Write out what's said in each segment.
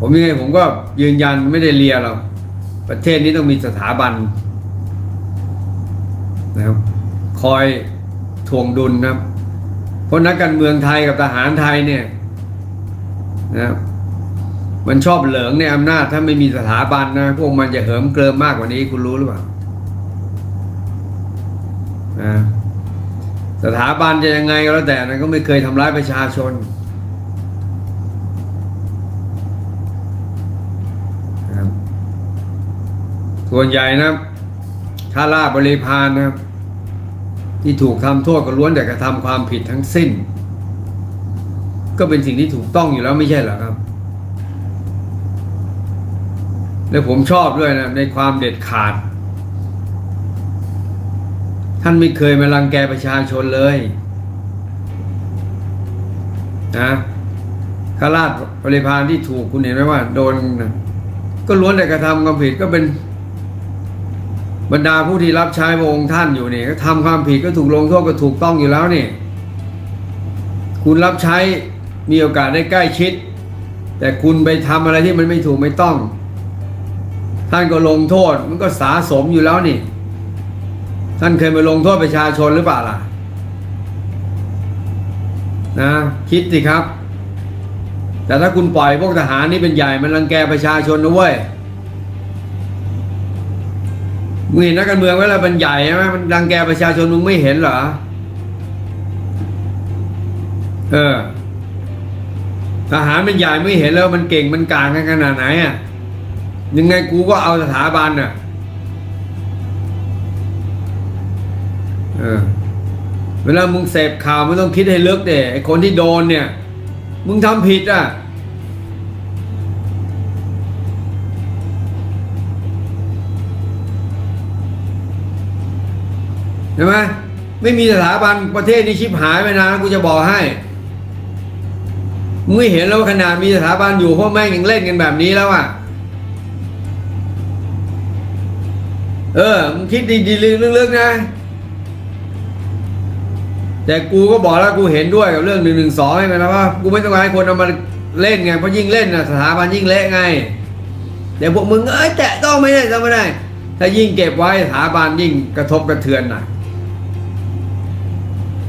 ผมยังไงผมก็ยืนยันไม่ได้เลียหรอกประเทศนี้ต้องมีสถาบันนะครับคอยทวงดุลนะครับเพราะนักการเมืองไทยกับทหารไทยเนี่ยนะครับมันชอบเหลิงในอำนาจถ้าไม่มีสถาบันนะพวกมันจะเหิมเกริมมากกว่านี้คุณรู้หรือเปล่านะสถาบันจะยังไงก็แล้วแต่นะก็ไม่เคยทำร้ายประชาชนนะครับ ส่วนใหญ่นะข้าราชบริพารนะที่ถูกทำโทษก็ล้วนแต่กระทำความผิดทั้งสิ้น ก็เป็นสิ่งที่ถูกต้องอยู่แล้วไม่ใช่หรอครับ และผมชอบด้วยนะในความเด็ดขาด ท่านไม่เคยมารังแกประชาชนเลยนะข้าราชบริพารที่ถูกคุณเห็นไหมว่า โดนก็ล้วนแต่กระทำความผิดก็เป็น บรรดาผู้ที่รับใช้พระองค์ท่านอยู่นี่ก็ทำความผิดก็ถูกลงโทษก็ถูกต้องอยู่แล้วนี่ คุณรับใช้มีโอกาสได้ใกล้ชิด แต่คุณไปทำอะไรที่มันไม่ถูกไม่ต้อง ท่านก็ลงโทษมันก็สาสมอยู่แล้วนี่ ท่านเคยมาลงโทษประชาชนหรือเปล่าล่ะนะคิดสิครับ แต่ถ้าคุณปล่อยพวกทหารนี่เป็นใหญ่มันรังแกประชาชนนะเว้ย มึงเห็นนักการเมืองเวลาเป็นใหญ่ใช่ไหมมันรังแกประชาชนมึงไม่เห็นเหรอ เออทหารเป็นใหญ่ไม่เห็นแล้วมันเก่งมันกลางกันขนาดไหนอะยังไงกูก็เอาสถาบันอะ เออ เวลามึงเสพข่าวมึงต้องคิดให้ลึกเด้ไอคนที่โดนเนี่ย มึงทำผิดอะ ใช่ไหมไม่มีสถาบันประเทศนี้ชิบหายไปนานกูจะบอกให้มึงเห็นแล้วว่าขนาดมีสถาบันอยู่พวกแม่งยังเล่นกันแบบนี้แล้วอะเออมึงคิดดีๆลึกๆนะ แต่กูก็บอกแล้วกูเห็นด้วยกับเรื่องหนึ่งหนึ่งสองไงนะว่ากูไม่ต้องการให้คนเอามาเล่นไงเพราะยิ่งเล่นนะสถาบันยิ่งเละไงเดี๋ยวพวกมึงเอ้ยแตะต้องไม่ได้ต้องไม่ได้ ถ้ายิ่งเก็บไว้สถาบันยิ่งกระทบกระเทือนหน่ะ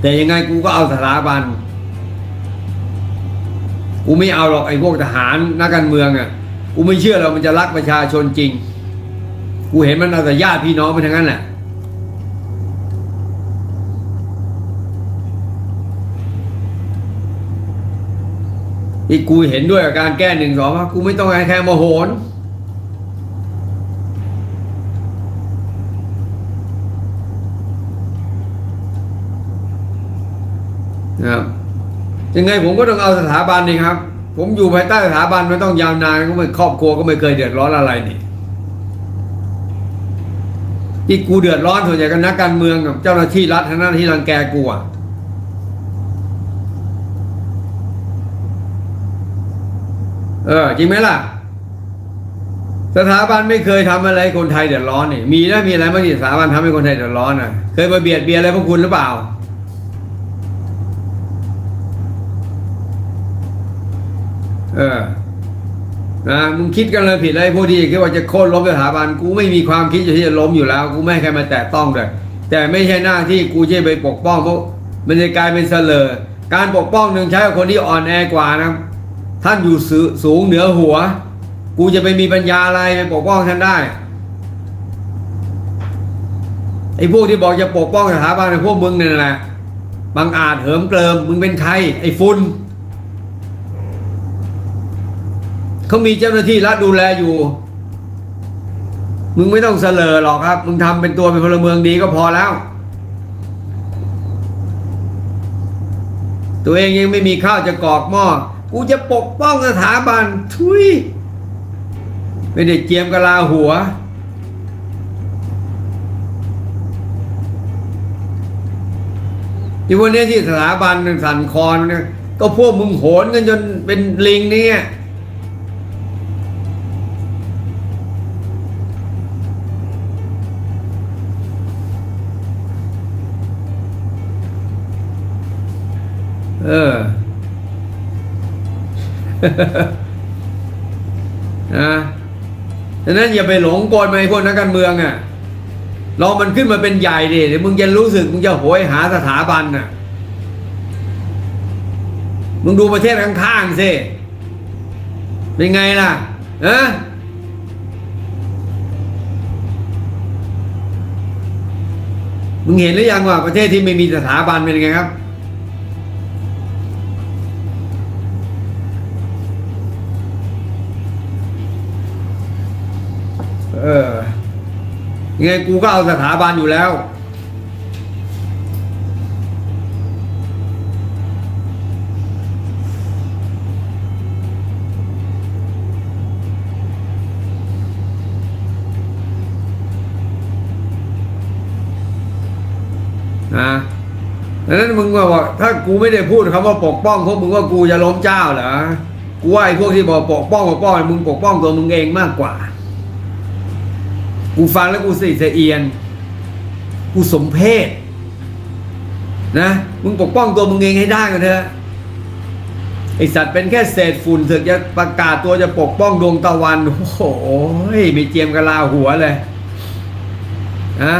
แต่ยังไงกูก็เอาสถาบัน กูไม่เอาหรอกไอ้พวกทหารนักการเมืองอะ กูไม่เชื่อหรอกมันจะรักประชาชนจริง กูเห็นมันเอาแต่ญาติพี่น้องไปทั้งนั้นแหละที่กูเห็นด้วยกับการแก้หนึ่งสองว่ากูไม่ต้องการแค่โมโหน นะครับ ยังไงผมก็ต้องเอาสถาบันนี่ครับ ผมอยู่ภายใต้สถาบันไม่ต้องยาวนานก็ไม่ครอบครัวก็ไม่เคยเดือดร้อนอะไรนี่ที่กูเดือดร้อนส่วนใหญ่ก็นักการเมืองกับเจ้าหน้าที่รัฐทั้งนั้นที่รังแกกูอะเออจริงไหมล่ะ สถาบันไม่เคยทำอะไรคนไทยเดือดร้อนนี่มีนะมีอะไรบ้างที่สถาบันทำให้คนไทยเดือดร้อนอะ เคยมาเบียดเบียนอะไรพวกคุณหรือเปล่า เออนะมึงคิดกันเลยผิดเลยพวกที่คิดว่าจะโค่นล้มสถาบันกูไม่มีความคิดที่จะล้มอยู่แล้ว กูไม่ให้ใครมาแตะต้องเลยแต่ไม่ใช่หน้าที่กูจะไปปกป้องเพราะมันจะกลายเป็นเสลอการปกป้องหนึ่งใช้กับคนที่อ่อนแอกว่านะท่านอยู่สูสงเหนือหัว กูจะไปมีปัญญาอะไรไปปกป้องท่านได้ไอ้พวกที่บอกจะปกป้องสถาบันไอ้พวกมึงนี่แหละบางอาจเหิมเกลิมมึงเป็นใครไอ้ฝุ่น เขามีเจ้าหน้าที่รัฐดูแลอยู่ มึงไม่ต้องเสลอหรอกครับ มึงทำเป็นตัวเป็นพลเมืองดีก็พอแล้ว ตัวเองยังไม่มีข้าวจะกรอกหม้อกูจะปกป้องสถาบัน ทุยไม่ได้เจียมกะลาหัว ที่วันนี้ที่สถาบันสั่นคอนนี่ยก็พวกมึงโหนกันจนเป็นลิงเนี่ย เออนะดังนั้นอย่าไปหลงกลไปพวกนักการเมืองอะ่ะลองมันขึ้นมาเป็นใหญ่ดิเดี๋ยวมึงจะรู้สึกมึงจะโหยหาสถาบันน่ะ มึงดูประเทศข้างๆสิ เป็นไงล่ะเอะมึงเห็นหรือยังว่าประเทศที่ไม่มีสถาบันเป็นยังไงครับ ยังไงกูก็เอาสถาบันอยู่แล้ว นะดังนั้นมึงว่าบอกถ้ากูไม่ได้พูดคำว่าปกป้องพวกมึงว่ากูจะล้มเจ้าเหรอ กูว่าไอ้พวกที่บอกปกป้องปกป้องมึงปกป้องตัวมึงเองมากกว่า กูฟังแล้วกูสิสะเอียน กูสมเพศนะ มึงปกป้องตัวมึงเองให้ได้กันเถอะไอสัตว์เป็นแค่เศษฝุ่นเถอะจะประกาศตัวจะปกป้องดวงตะวัน โอ้โหไม่เจียมกะลาหัวเลยนะ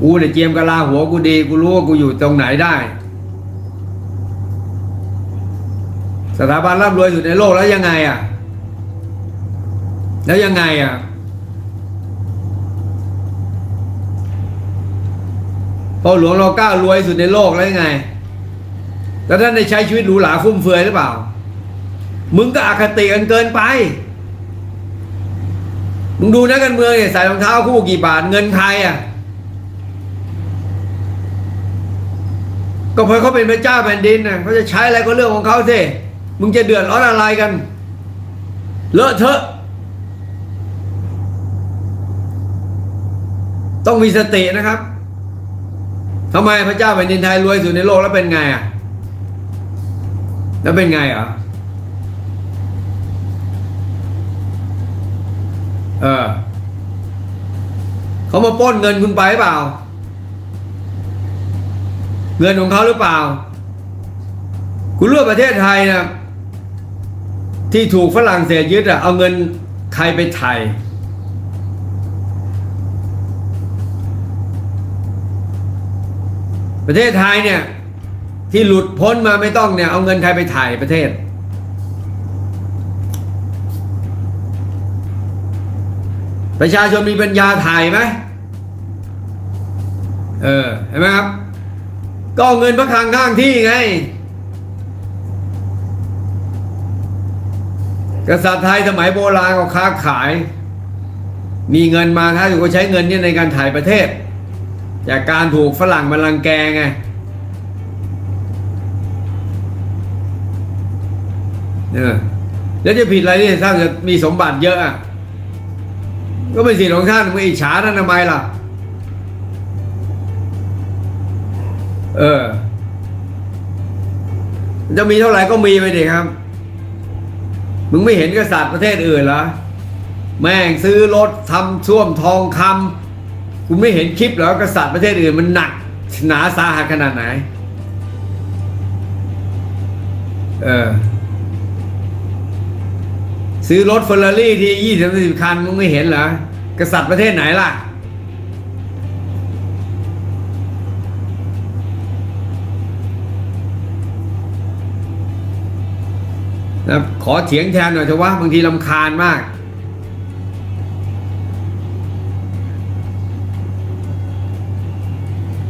กูเนี่ยเจียมกะลาหัวกูดีกูรู้ว่ากูอยู่ตรงไหนได้ สถาบันร่ำรวยสุดในโลกแล้วยังไงอะ แล้วยังไงอะพอหลวงรอเก้ารวยสุดในโลกแล้วยังไง แล้วท่านได้ใช้ชีวิตหรูหราฟุ่มเฟือยหรือเปล่า มึงก็อคติกันเกินไป มึงดูนักการเมืองเนี่ยใส่รองเท้าคู่กี่บาทเงินใครอะ ก็เพราะเขาเป็นพระเจ้าแผ่นดินนะเขาจะใช้อะไรก็เรื่องของเขาสิ มึงจะเดือดร้อนอะไรกัน เลอะเทอะ ต้องมีสตินะครับทำไมพระเจ้าแผ่นดินไทยรวยสุดในโลกแล้วเป็นไงอะ แล้วเป็นไงอะเออเขามาปล้นเงินคุณไปเปล่า เงินของเขาหรือเปล่า คุณรู้ประเทศไทยนะที่ถูกฝรั่งเศสยึดอะเอาเงินใครไปไทย ประเทศไทยเนี่ย ที่หลุดพ้นมาไม่ต้องเนี่ย เอาเงินใครไปถ่ายประเทศ ประชาชนมีปัญญาถ่ายไหมเออเห็นไหมครับ ก็เอาเงินพระคลังข้างที่ไง กษัตริย์ไทยสมัยโบราณก็ค้าขาย มีเงินมาถ้าอยู่ก็ใช้เงินเนี่ยในการถ่ายประเทศ จากการถูกฝรั่งมาลังแกไงเออแล้วจะผิดอะไรที่ท่านจะมีสมบัติเยอะอะก็เป็นสิทธิ์ของท่านมึงอิจฉาท่านทำไมล่ะ เออ จะมีเท่าไหร่ก็มีไปดิครับ มึงไม่เห็นกษัตริย์ประเทศอื่นเหรอ แม่งซื้อรถทำช่วมทองคำ คุณไม่เห็นคลิปเหรอกษัตริย์ประเทศอื่นมันหนัก หนาสาหัสขนาดไหน เออ ซื้อรถเฟอร์รารี่ที่ยี่สิบสิบคันมึงไม่เห็นเหรอกษัตริย์ประเทศไหนล่ะ นะขอเถียงแทนหน่อยเถอะว่าบางทีลำคาญมาก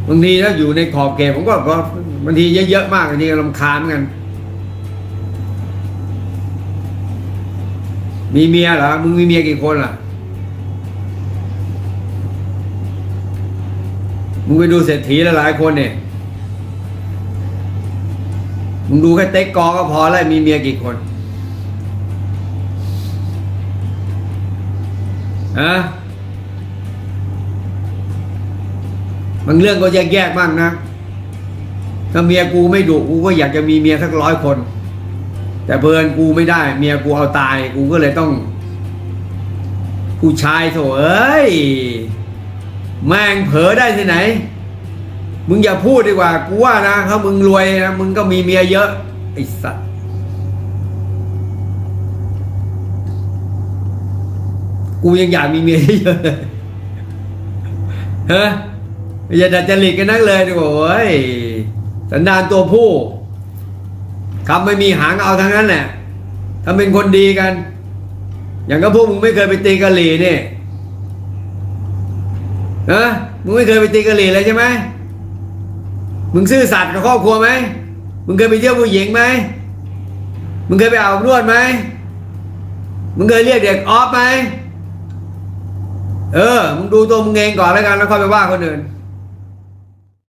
บางทีถ้าอยู่ในขอบเขตผมก็บางทีเยอะๆมากบางทีก็ลำคาญเหมือนกัน มีเมียเหรอ มึงมีเมียกี่คนล่ะ มึงไปดูเศรษฐีหลายคนเนี่ย มึงดูแค่เต็กกอก็พอแล้วมีเมียกี่คนฮะ บางเรื่องก็แยกๆบ้างนะ ถ้าเมียกูไม่ดุกูก็อยากจะมีเมียสักร้อยคน แต่เพลินกูไม่ได้ เมียกูเอาตาย กูก็เลยต้อง ผู้ชายโถเอ้ยแม่งเผลอได้ที่ไหน มึงอย่าพูดดีกว่า กูว่านะถ้ามึงรวยนะมึงก็มีเมียเยอะไอ้สัตว์กูยังอยากมีเมียเยอะเฮ้ อย่าดัดจริตกันนักเลยดิโอ้ยสันดานตัวผู้คำไม่มีหางเอาทั้งนั้นแหละถ้าเป็นคนดีกัน อย่างก็พวกมึงไม่เคยไปตีกะหรี่นี่นะมึงไม่เคยไปตีกะหรี่เลยใช่ไหมมึงซื่อสัตย์กับครอบครัวไหมมึงเคยไปเที่ยวผู้หญิงไหมมึงเคยไปอาบนวดไหมมึงเคยเรียกเด็กออฟไหมเออ มึงดูตัวมึงเองก่อนแล้วกันแล้วค่อยไปว่าคนอื่น